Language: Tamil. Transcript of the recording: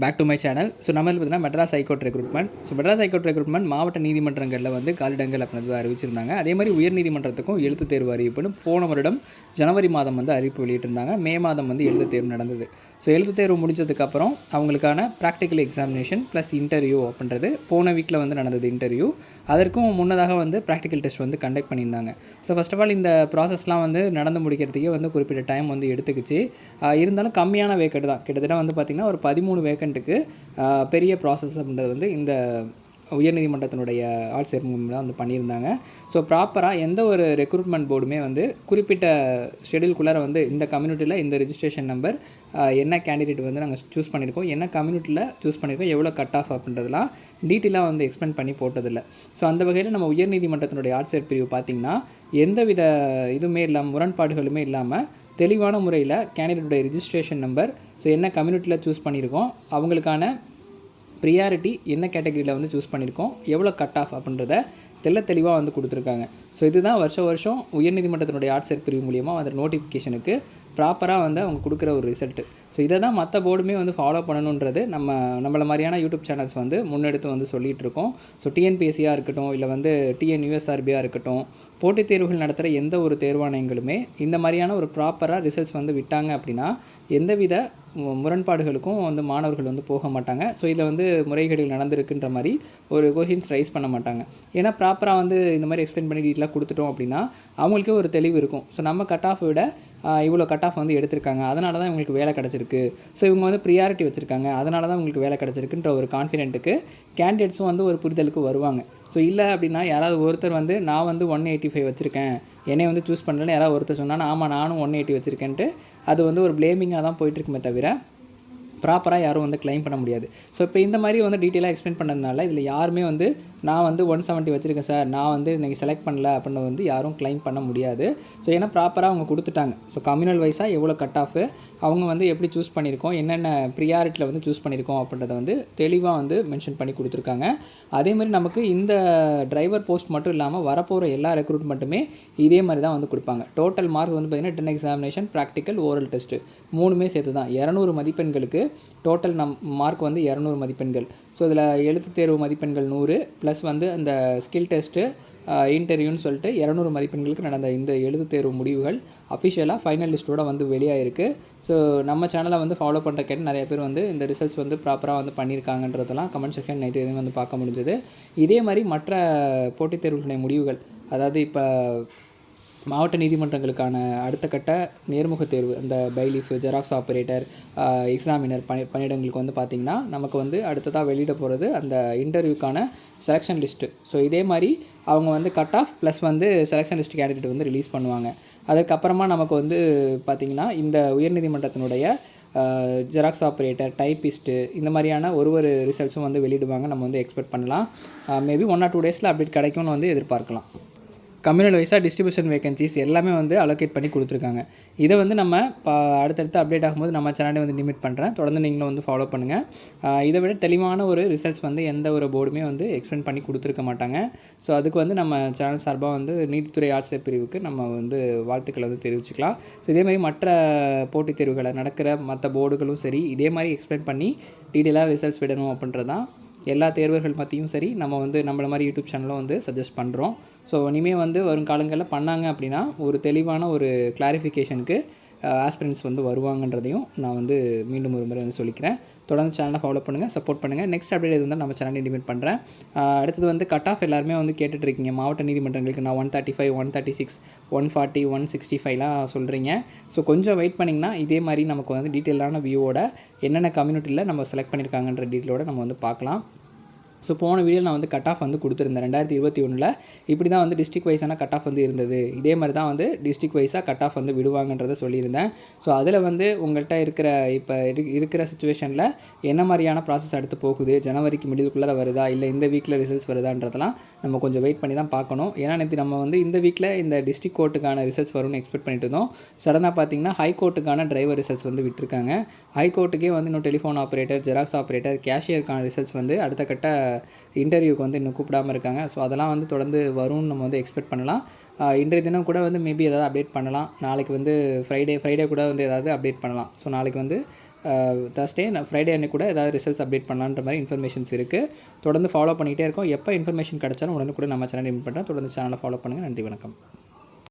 Back to my channel so நம்ம பார்த்தீங்கன்னா Madras high court recruitment so Madras high court recruitment மாவட்ட நீதிமன்றங்களில் வந்து காலிடங்கள் அப்படின்றது அறிவிச்சிருந்தாங்க. அதே மாதிரி உயர்நீதிமன்றத்துக்கும் எழுத்து தேர்வு அறிவிப்புன்னு போன வருடம் ஜனவரி மாதம் வந்து அறிவிப்பு வெளியிட்டிருந்தாங்க. மே மாதம் வந்து எழுத்து தேர்வு நடந்தது. ஸோ எழுத்து தேர்வு முடிஞ்சதுக்கப்புறம் அவங்களுக்கான ப்ராக்டிக்கல் எக்ஸாமினேஷன் ப்ளஸ் இன்டர்வியூ அப்படின்றது போன வீக்கில் வந்து நடந்தது இன்டர்வியூ அதற்கும் முன்னதாக வந்து ப்ராக்டிக்கல் டெஸ்ட் வந்து கண்டக்ட் பண்ணியிருந்தாங்க. ஸோ ஃபஸ்ட் ஆஃப் ஆல் இந்த ப்ராசஸ்லாம் வந்து நடந்து முடிக்கிறதுக்கே வந்து குறிப்பிட்ட டைம் வந்து எடுத்துக்கிச்சு. இருந்தாலும் கம்மியான வேக்கெட் தான். கிட்டத்தட்ட வந்து பார்த்திங்கன்னா ஒரு பதிமூணு வேக்கண்ட்டுக்கு பெரிய ப்ராசஸ் அப்படின்றது வந்து இந்த உயர்நீதிமன்றத்தினுடைய ஆட்சியர் மூலம் வந்து பண்ணியிருந்தாங்க. ஸோ ப்ராப்பராக எந்த ஒரு ரெக்ரூட்மெண்ட் போர்டுமே வந்து குறிப்பிட்ட ஷெடியூல்குள்ளார வந்து இந்த கம்யூனிட்டியில் இந்த ரிஜிஸ்ட்ரேஷன் நம்பர் என்ன கேண்டிடேட் வந்து நாங்கள் சூஸ் பண்ணியிருக்கோம் என்ன கம்யூனிட்டியில் சூஸ் பண்ணியிருக்கோம் எவ்வளோ கட் ஆஃப் அப்படின்றதுலாம் டீட்டெயிலாக வந்து எக்ஸ்பிளைன் பண்ணி போட்டதில்லை. ஸோ அந்த வகையில் நம்ம உயர்நீதிமன்றத்தினுடைய ஆட்சியர் பிரிவு பார்த்திங்கன்னா எந்தவித இதுவுமே இல்லாமல் முரண்பாடுகளுமே இல்லாமல் தெளிவான முறையில் கேண்டிடேட்டுடைய ரிஜிஸ்ட்ரேஷன் நம்பர் ஸோ என்ன கம்யூனிட்டியில் சூஸ் பண்ணியிருக்கோம் அவங்களுக்கான ப்ரியாரிட்டி என்ன கேட்டகரியில் வந்து சூஸ் பண்ணியிருக்கோம் எவ்வளோ கட் ஆஃப் அப்படின்றத தெள்ள தெளிவாக வந்து கொடுத்துருக்காங்க. ஸோ இதுதான் வருஷம் வருஷம் உயர்நீதிமன்றத்தினுடைய ஆட்சியர் பிரிவு மூலியமாக அந்த நோட்டிஃபிகேஷனுக்கு ப்ராப்பராக வந்து அவங்க கொடுக்குற ஒரு ரிசல்ட்டு ஸோ இதை தான் மற்ற போர்டுமே வந்து ஃபாலோ பண்ணணுன்றது நம்ம நம்மள மாதிரியான யூடியூப் சேனல்ஸ் வந்து முன்னெடுத்து வந்து சொல்லிகிட்டு இருக்கோம் ஸோ டிஎன்பிஎஸ்சியாக இருக்கட்டும் இல்லை வந்து டிஎன் யூஎஸ்ஆர்பியாக இருக்கட்டும் போட்டித் தேர்வுகள் நடத்துகிற எந்த ஒரு தேர்வாணையங்களுமே இந்த மாதிரியான ஒரு ப்ராப்பராக ரிசல்ட்ஸ் வந்து விட்டாங்க அப்படின்னா எந்தவித முரண்பாடுகளுக்கும் வந்து மாணவர்கள் வந்து போக மாட்டாங்க. ஸோ இதில் வந்து முறைகேடுகள் நடந்திருக்குன்ற மாதிரி ஒரு கொஷின்ஸ் ரைஸ் பண்ண மாட்டாங்க. ஏன்னா ப்ராப்பராக வந்து இந்த மாதிரி எக்ஸ்பிளைன் பண்ணி டீட்டெயிலாக கொடுத்துட்டோம் அப்படின்னா அவங்களுக்கே ஒரு தெளிவு இருக்கும். ஸோ நம்ம கட் ஆஃப் விட இவ்வளோ கட் ஆஃப் வந்து எடுத்திருக்காங்க. அதனால தான் இவங்களுக்கு வேலை கிடச்சிருக்கு. ஸோ இவங்க வந்து ப்ரியாரிட்டி வச்சுருக்காங்க. அதனால தான் உங்களுக்கு வேலை கிடச்சிருக்குன்ற ஒரு கான்ஃபிடென்ட்டுக்கு கேண்டிடேட்ஸும் வந்து ஒரு புரிதலுக்கு வருவாங்க. ஸோ இல்லை அப்படின்னா யாராவது ஒருத்தர் வந்து நான் வந்து ஒன் எயிட்டி ஃபைவ் வச்சுருக்கேன். என்னை வந்து சூஸ் பண்ணலன்னு யாராவது ஒருத்தர் சொன்னால் ஆமாம் நானும் ஒன் எயிட்டி வச்சுருக்கேன்ட்டு அது வந்து ஒரு ப்ளேமிங்காக தான் போயிட்டுருக்குமே தவிர ப்ராப்பராக யாரும் வந்து க்ளைம் பண்ண முடியாது. ஸோ இப்போ இந்த மாதிரி வந்து டீட்டெயிலாக எக்ஸ்பிளைன் பண்ணதுனால இதில் யாருமே வந்து நான் வந்து ஒன் செவன்ட்டி வச்சுருக்கேன் சார் நான் வந்து இன்றைக்கி செலக்ட் பண்ணல அப்படின்னு வந்து யாரும் க்ளைம் பண்ண முடியாது. ஸோ ஏன்னா ப்ராப்பராக அவங்க கொடுத்துட்டாங்க. ஸோ கம்யூனல் வைஸாக எவ்வளோ கட் ஆஃப் அவங்க வந்து எப்படி சூஸ் பண்ணியிருக்கோம்? என்னென்ன ப்ரியாரிட்டியில் வந்து சூஸ் பண்ணியிருக்கோம் அப்படின்றத வந்து தெளிவாக வந்து மென்ஷன் பண்ணி கொடுத்துருக்காங்க. அதே மாதிரி நமக்கு இந்த டிரைவர் போஸ்ட் மட்டும் இல்லாமல் வரப்போகிற எல்லா ரெக்ரூட்மெண்ட்டுமே இதே மாதிரி தான் வந்து கொடுப்பாங்க. டோட்டல் மார்க் வந்து பார்த்திங்கன்னா ten examination practical oral test மூணுமே சேர்த்து தான் இரநூறு மதிப்பெண்களுக்கு டோட்டல் நம் மார்க் வந்து இரநூறு மதிப்பெண்கள். ஸோ இதில் எழுத்து தேர்வு மதிப்பெண்கள் நூறு ப்ளஸ் வந்து அந்த ஸ்கில் டெஸ்ட்டு இன்டர்வியூன்னு சொல்லிட்டு இரநூறு மதிப்பெண்களுக்கு நடந்த இந்த எழுத்து தேர்வு முடிவுகள் அஃபிஷியலாக ஃபைனல் லிஸ்ட்டோட வந்து வெளியாகிருக்கு ஸோ நம்ம சேனலை வந்து ஃபாலோ பண்ணுற கேட்டு நிறைய பேர் வந்து இந்த ரிசல்ட்ஸ் வந்து ப்ராப்பராக வந்து பண்ணியிருக்காங்கன்றதெல்லாம் கமெண்ட் செக்ஷன் நைட்டு எதுவும் வந்து பார்க்க முடிஞ்சது. இதே மாதிரி மற்ற போட்டித் தேர்வுகளுடைய முடிவுகள் அதாவது இப்போ மாவட்ட நீதிமன்றங்களுக்கான அடுத்த கட்ட நேர்முக தேர்வு. அந்த பைலீஃப் ஜெராக்ஸ் ஆப்ரேட்டர் எக்ஸாமினர் பணி பணியிடங்களுக்கு வந்து பார்த்திங்கன்னா நமக்கு வந்து அடுத்ததாக வெளியிட போகிறது அந்த இன்டர்வியூக்கான செலெக்ஷன் லிஸ்ட்டு. ஸோ இதே மாதிரி அவங்க வந்து கட் ஆஃப் ப்ளஸ் வந்து செலெக்ஷன் லிஸ்ட் கேண்டிடேட் வந்து ரிலீஸ் பண்ணுவாங்க. அதுக்கப்புறமா நமக்கு வந்து பார்த்திங்கன்னா இந்த உயர்நீதிமன்றத்தினுடைய ஜெராக்ஸ் ஆப்ரேட்டர் டைப்பிஸ்ட்டு இந்த மாதிரியான ஒரு ஒரு ரிசல்ட்ஸும் வந்து வெளியிடுவாங்க. நம்ம வந்து எக்ஸ்பெக்ட் பண்ணலாம். மேபி ஒன் ஆர் டூ டேஸில் அப்டேட் கிடைக்கும்னு வந்து எதிர்பார்க்கலாம். கம்யூனல் வைஸாக டிஸ்ட்ரிபியூஷன் வேகன்சிஸ் எல்லாமே வந்து அலோகேட் பண்ணி கொடுத்துருக்காங்க. இதை வந்து நம்ம பா அடுத்தடுத்து அப்டேட் ஆகும்போது நம்ம சேனலை வந்து லிமிட் பண்ணுறேன் தொடர்ந்து நீங்களும் வந்து ஃபாலோ பண்ணுங்கள் இதை விட தெளிவான ஒரு ரிசல்ட்ஸ் வந்து எந்த ஒரு போர்டுமே வந்து எக்ஸ்பிளைன் பண்ணி கொடுத்துருக்க மாட்டாங்க. ஸோ அதுக்கு வந்து நம்ம சேனல் சார்பாக வந்து நீதித்துறை ஆட்சியர் பிரிவுக்கு நம்ம வந்து வாழ்த்துக்களை வந்து தெரிவிச்சுக்கலாம். ஸோ இதே மாதிரி மற்ற போட்டித் தேர்வுகளை நடக்கிற மற்ற போர்டுகளும் சரி இதே மாதிரி எக்ஸ்பிளைன் பண்ணி டீட்டெயிலாக ரிசல்ட்ஸ் விடணும் அப்படின்றது தான் எல்லா தேர்வர்கள் மத்தியும் சரி நம்ம வந்து நம்மள மாதிரி யூடியூப் சேனலும் வந்து சஜஸ்ட் பண்ணுறோம் ஸோ இனிமேல் வந்து வரும் காலங்களில் பண்ணாங்க அப்படின்னா ஒரு தெளிவான ஒரு கிளாரிஃபிகேஷனுக்கு ஆஸ்பிரண்ட்ஸ் வந்து வருவாங்கன்றதையும் நான் வந்து மீண்டும் ஒரு முறை வந்து சொல்லிக்கிறேன். தொடர்ந்து சேனலை ஃபாலோ பண்ணுங்கள் சப்போர்ட் பண்ணுங்கள் நெக்ஸ்ட் அப்டேட் இது வந்து நம்ம சேனல் இண்டிமேட் பண்ணுறேன் அடுத்தது வந்து கட் ஆஃப் எல்லாருமே வந்து கேட்டுட்ருக்கீங்க மாவட்ட நீதிமன்றங்களுக்கு நான் one thirty five one thirty six one forty one sixty ஃபைவ்லாம் சொல்கிறீங்க ஸோ கொஞ்சம் வெயிட் பண்ணிங்கன்னா இதே மாதிரி நமக்கு வந்து டீட்டெயிலான வியூவோட என்னென்ன கம்யூனிட்டியில் நம்ம செலக்ட் பண்ணியிருக்காங்கன்ற டீட்டெயிலோட நம்ம வந்து பார்க்கலாம். ஸோ போன வீடியோ நான் வந்து கட் ஆஃப் வந்து கொடுத்துருந்தேன். ரெண்டாயிரத்தி இருபத்தி ஒன்றில் இப்படி தான் வந்து டிஸ்ட்ரிக் வைஸான கட் ஆஃப் வந்து இருந்தது. இதே மாதிரி தான் வந்து டிஸ்ட்ரிக் வைஸாக கட் ஆஃப் வந்து விடுவாங்கன்றதை சொல்லியிருந்தேன். ஸோ அதில் வந்து உங்கள்கிட்ட இருக்கிற இப்போ இரு இருக்கிற சுச்சுவேஷனில் என்ன மாதிரியான ப்ராசஸ் அடுத்து போகுது? ஜனவரிக்கு மிடிலுக்குள்ளே வருதா? இல்லை இந்த வீக்கில் ரிசல்ட்ஸ் வருதான்றதெல்லாம் நம்ம கொஞ்சம் வெயிட் பண்ணி தான் பார்க்கணும். ஏன்னா நேற்று நம்ம வந்து இந்த வீக்கில் இந்த டிஸ்ட்ரிக் கோர்ட்டுக்கான ரிசல்ட்ஸ் வரும்னு எக்ஸ்பெக்ட் பண்ணிட்டு இருந்தோம். சடனாக பார்த்தீங்கன்னா ஹை கோர்ட்டுக்கான டிரைவர் ரிசல்ட்ஸ் வந்து விட்டுருக்காங்க. ஹை கோர்ட்டுக்கே வந்து இன்னும் டெலிஃபோன் ஆப்ரேட்டர் ஜெராக்ஸ் ஆப்ரேட்டர் கேஷியருக்கான ரிசல்ட்ஸ் வந்து அடுத்த கட்ட இன்டர்வியூக்கு வந்து இன்னும் கூப்பிடாம இருக்காங்க. ஸோ அதெல்லாம் வந்து தொடர்ந்து வரும்னு நம்ம வந்து எக்ஸ்பெக்ட் பண்ணலாம். இன்றைய தினம் கூட வந்து மேபி ஏதாவது அப்டேட் பண்ணலாம். நாளைக்கு வந்து ஃப்ரைடே ஃப்ரைடே கூட வந்து ஏதாவது அப்டேட் பண்ணலாம். ஸோ நாளைக்கு வந்து தர்ஸ்டே நான் ஃப்ரைடே அன்னைக்கு கூட ஏதாவது ரிசல்ட்ஸ் அப்டேட் பண்ணலான்ற மாதிரி இன்ஃபர்மேஷன்ஸ் இருக்குது தொடர்ந்து ஃபாலோ பண்ணிகிட்டே இருக்கோம். எப்போ இன்ஃபர்மேஷன் கிடச்சாலும் உடனே கூட நம்ம சேனல் இன்ட் பண்ணுறோம் தொடர்ந்து சேனலை ஃபாலோ பண்ணுங்கள் நன்றி வணக்கம்.